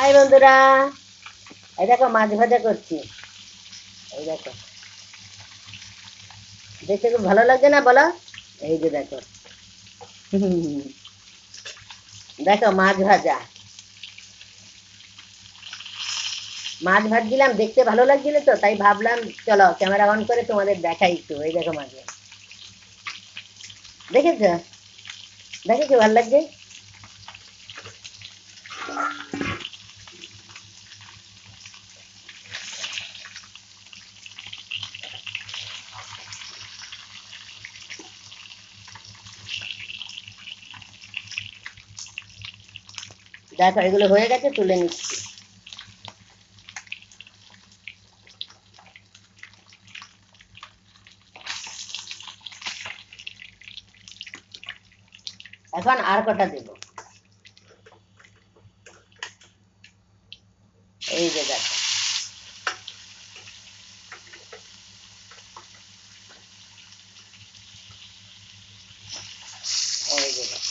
High বন্ধুরা। এই দেখো, মাছ ভাজা করছি। এই দেখো। দেখতে খুব ভালো লাগছে না বলো? এই যে দেখো। দেখো, মাছ ভাজা। মাছ ভাজছিলাম, দেখতে ভালো লাগছিল তো, তাই ভাবলাম, চলো ক্যামেরা অন করে তোমাদের দেখাই একটু। এই দেখো মাছ। দেখেছ? দেখেছ ভালো লাগছে? দেখো এগুলো হয়ে গেছে তুলে নিচ্ছি। এখন আর কটা দেব? এই যে দেখো এই যে দেখো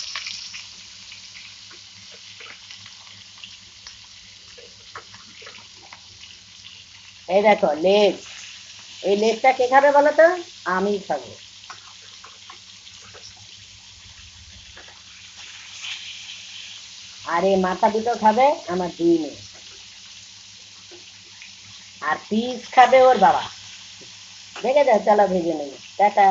এই দেখো, লেজ। এই লেজটা কে খাবে বলো তো? আমি খাব। আর এই মাথা দুটো খাবে আমার দুই মেয়ে। আর পিস খাবে ওর বাবা। দেখে যাও চলো ভেজে নেবে। টাটা।